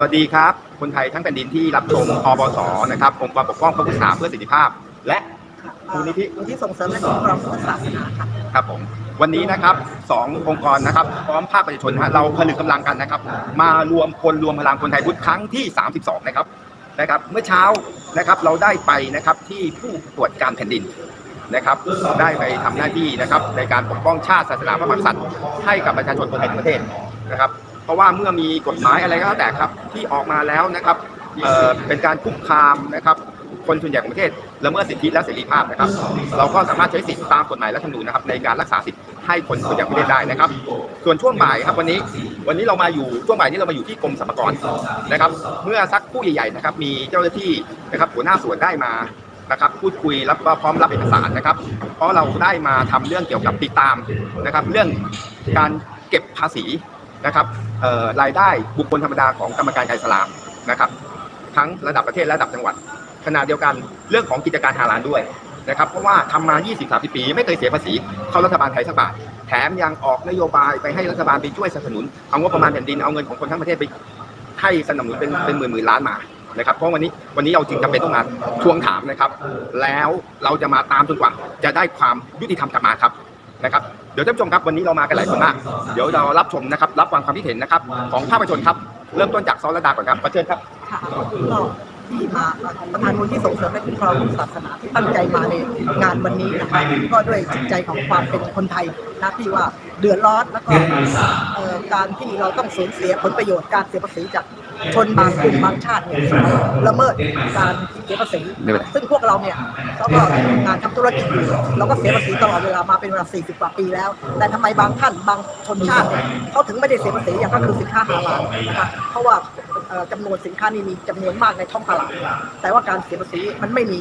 สวัสดีครับ คนไทยทั้งแผ่นดินที่รับชมอบสนะครับองค์กรปกป้องพระพุทธศาสนาเพื่อสิทธิภาพ และมูลนิธิมูลที่ส่งเสริมและคุ้มครองพุทธศาสนาค่ะครับผมวันนี้นะครับสององค์กรนะครับพร้อมภาคประชาชนฮะเราผลึกกำลังกันนะครับ มารวมคนรวมพลังคนไทยพุทธครั้งที่ 32 นะครับนะครับ เมื่อเช้านะครับเราได้ไปนะครับที่ผู้ตรวจการแผ่นดินนะครับ ได้ไปทำหน้าที่นะครับในการปกป้องชาติศาสนาพระมหากษัตริย์ให้กับประชาชนคนไทยทั้งประเทศนะครับ เพราะว่าเมื่อมีกฎหมายอะไรก็แล้วแต่ครับที่ออกมาแล้วนะครับเอ่อเป็นการคุกคามนะครับ คนส่วนใหญ่ของประเทศละเมิดสิทธิและเสรีภาพนะครับ เราก็สามารถใช้สิทธิตามกฎหมายและธรรมนูญนะครับ ในการรักษาสิทธิให้คนส่วนใหญ่ของประเทศได้นะครับ ส่วนช่วงบ่ายครับวันนี้วันนี้เรามาอยู่ช่วงบ่ายนี้เรามาอยู่ที่กรมสรรพากรนะครับ เมื่อสักคู่ใหญ่ๆนะครับ มีเจ้าหน้าที่นะครับหัวหน้าส่วนได้มานะครับพูดคุยแล้วก็พร้อมรับเอกสารนะครับ เพราะเราได้มาทำเรื่องเกี่ยวกับติดตามนะครับ เรื่องการเก็บภาษี นะครับรายได้บุคคลธรรมดาของกรรมการการสลามนะครับทั้งระดับประเทศและระดับจังหวัดขณะเดียวกันเรื่องของกิจการฮาลาลด้วยนะครับเพราะว่าทำมา 20-30 ปี ไม่เคยเสียภาษีเข้ารัฐบาลไทยสักบาทแถมยังออกนโยบายไปให้รัฐบาลไปช่วยสนับสนุนเอางบประมาณแผ่นดินเอาเงินของคนทั้งประเทศไปให้สนับสนุนเป็นเป็นหมื่นหมื่นล้านมานะครับเพราะวันนี้วันนี้เราจึงจำเป็นต้องมาทวงถามนะครับ แล้วเราจะมาตามจนกว่า จะได้ความยุติธรรมกลับมาครับ นะครับเดี๋ยวท่านผู้ชมครับวันนี้เรามากันหลายคนมาก เดี๋ยวเรารับชมนะครับรับฟังความคิดเห็นนะครับของภาคประชาชนครับเริ่มต้นจากซอลระดาก่อนครับประเชิญครับค่ะก็ที่มาประธานมูลที่ส่งเสริมและคุ้มครองพุทธศาสนาที่ตั้งใจมาในงานวันนี้นะคะก็ด้วยจิตใจของความเป็นคนไทยนะที่ว่าเดือดร้อนแล้วก็การที่เราต้องสูญเสียผลประโยชน์การเสียภาษีจาก ชนบางกลุ่มบางชาติเนี่ยละเมิดการเสียภาษีไม่เป็นไรซึ่งพวกเราเนี่ยเราก็ทำงานทำธุรกิจอยู่เราก็เสียภาษีตลอดเวลามาเป็นเวลา 40 กว่าปีแล้ว แต่ทำไมบางท่านบางชนชาติเนี่ยเขาถึงไม่ได้เสียภาษีอย่างก็คือสินค้าฮาลาลนะคะเพราะว่าเอ่อจำนวนสินค้านี้มีจำนวนมากในท้องตลาด แต่ว่าการเสียภาษีมันไม่มี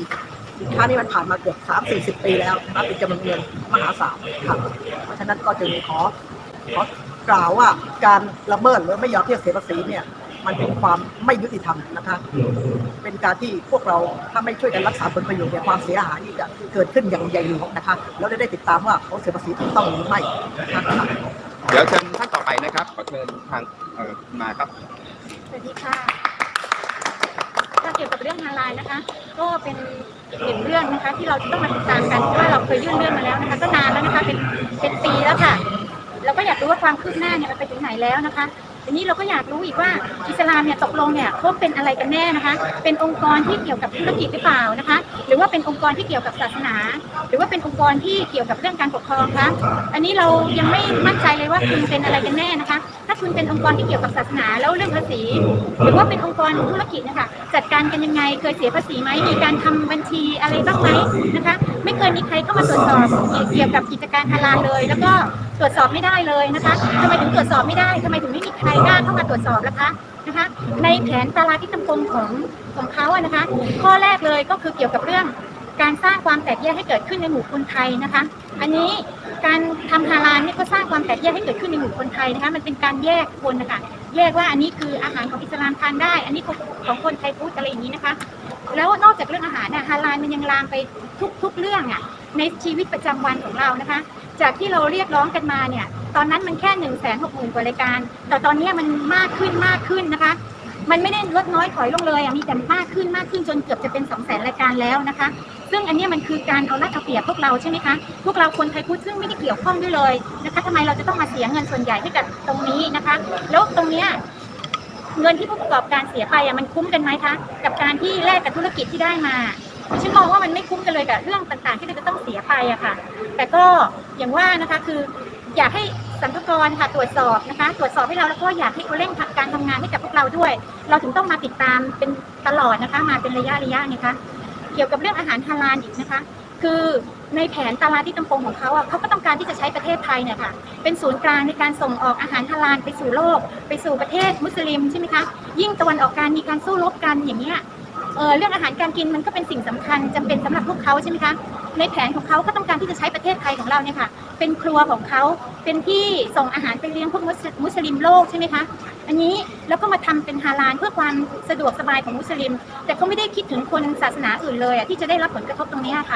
สินค้านี้มันผ่านมาเกือบ3 40 ปีแล้วนะคะเป็นจำนวนเงินมหาศาลค่ะเพราะฉะนั้นก็จึงขอขอกล่าวว่าการละเมิดหรือไม่ยอมที่จะเสียภาษีเนี่ย มันเป็นความไม่ยุติธรรมนะคะ เป็นการที่พวกเราถ้าไม่ช่วยกันรักษาผลประโยชน์เนี่ยความเสียหายนี่จะเกิดขึ้นอย่างใหญ่หลวงนะคะ แล้วได้ติดตามว่าเขาเสียภาษีถูกต้องหรือไม่นะคะเดี๋ยวเชิญท่านต่อไปนะครับขอเชิญทางเอ่อมาครับสวัสดีค่ะถ้าเกี่ยวกับเรื่องฮาลาลนะคะ ก็เป็นอีกหนึ่งเรื่องนะคะ ที่เราจะต้องมาติดตามกันเพราะว่าเราเคยยื่นเรื่องมาแล้วนะคะ ก็นานแล้วนะคะเป็นเป็นปีแล้วค่ะ เราก็อยากรู้ว่าความคืบหน้าเนี่ยมันไปถึงไหนแล้วนะคะ ทีนี้เราก็อยากรู้อีกว่าอิสลามเนี่ยตกลงเนี่ยเขาเป็นอะไรกันแน่นะคะ เป็นองค์กรที่เกี่ยวกับธุรกิจหรือเปล่านะคะ หรือว่าเป็นองค์กรที่เกี่ยวกับศาสนา หรือว่าเป็นองค์กรที่เกี่ยวกับเรื่องการปกครองคะอันนี้เรายังไม่มั่นใจเลยว่าคุณเป็นอะไรกันแน่นะคะ ถ้าคุณเป็นองค์กรที่เกี่ยวกับศาสนาแล้วเรื่องภาษี หรือว่าเป็นองค์กรธุรกิจนะคะจัดการกันยังไงเคยเสียภาษีไหมมีการทำบัญชีอะไรบ้างไหมนะคะ ไม่เคยมีใครเข้ามาตรวจสอบเกี่ยวกับกิจการฮาลาลเลย แล้วก็ ตรวจสอบไม่ได้เลยนะคะทำไมถึงตรวจสอบไม่ได้ทำไมถึงไม่มีใครกล้าเข้ามาตรวจสอบล่ะคะนะคะ ในแผนตาราที่ตำกงของของเขาอะนะคะ ข้อแรกเลยก็คือเกี่ยวกับเรื่องการสร้างความแตกแยกให้เกิดขึ้นในหมู่คนไทยนะคะ อันนี้การทำฮาลาลนี่ก็สร้างความแตกแยกให้เกิดขึ้นในหมู่คนไทยนะคะ มันเป็นการแยกคนนะคะ แยกว่าอันนี้คืออาหารของอิสลามทานได้ อันนี้ของของคนไทยพุทธอะไรอย่างนี้นะคะ แล้วนอกจากเรื่องอาหารน่ะฮาลาลมันยังลามไปทุกๆเรื่องอะ ในชีวิตประจำวันของเรานะคะ จากที่เราเรียกร้องกันมาเนี่ย ตอนนั้นมันแค่หนึ่งแสนหกหมื่นกว่ารายการ แต่ตอนนี้มันมากขึ้นมากขึ้นนะคะ มันไม่ได้ลดน้อยถอยลงเลยอะมีแต่มากขึ้นมากขึ้นจนเกือบจะเป็นสองแสนรายการแล้วนะคะ ซึ่งอันนี้มันคือการเอารัดเอาเปรียบพวกเราใช่ไหมคะ พวกเราคนไทยพุทธซึ่งไม่ได้เกี่ยวข้องด้วยเลยนะคะทำไมเราจะต้องมาเสียเงินส่วนใหญ่ให้กับตรงนี้นะคะ แล้วตรงเนี้ยเงินที่ผู้ประกอบการเสียไปอะมันคุ้มกันไหมคะ กับการที่แลกกับธุรกิจที่ได้มา ฉันมองว่ามันไม่คุ้มกันเลยกับเรื่องต่างๆ ที่เราจะต้องเสียไปอะค่ะ แต่ก็อย่างว่านะคะคืออยากให้สรรพากรค่ะตรวจสอบนะคะ ตรวจสอบให้เราแล้วก็อยากให้เขาเร่งการทำงานให้กับพวกเราด้วย เราถึงต้องมาติดตามเป็นตลอดนะคะ มาเป็นระยะระยะนะคะ เกี่ยวกับเรื่องอาหารฮาลาลอีกนะคะ คือในแผนตารางที่ตำปงของเขาอะเขาก็ต้องการที่จะใช้ประเทศไทยเนี่ยค่ะเป็นศูนย์กลางในการส่งออกอาหารฮาลาลไปสู่โลก ไปสู่ประเทศมุสลิมใช่ไหมคะยิ่งตะวันออกกลางมีการสู้รบกันอย่างเงี้ย เออเรื่องอาหารการกินมันก็เป็นสิ่งสำคัญจำเป็นสำหรับพวกเขาใช่ไหมคะในแผนของเขาก็ต้องการที่จะใช้ประเทศไทยของเราเนี่ยค่ะเป็นครัวของเขาเป็นที่ส่งอาหารไปเลี้ยงพวกมุสลิมโลกใช่ไหมคะอันนี้แล้วก็มาทำเป็นฮาลาลเพื่อความสะดวกสบายของมุสลิม แต่เขาไม่ได้คิดถึงคนศาสนาอื่นเลยอะที่จะได้รับผลกระทบตรงนี้ค่ะ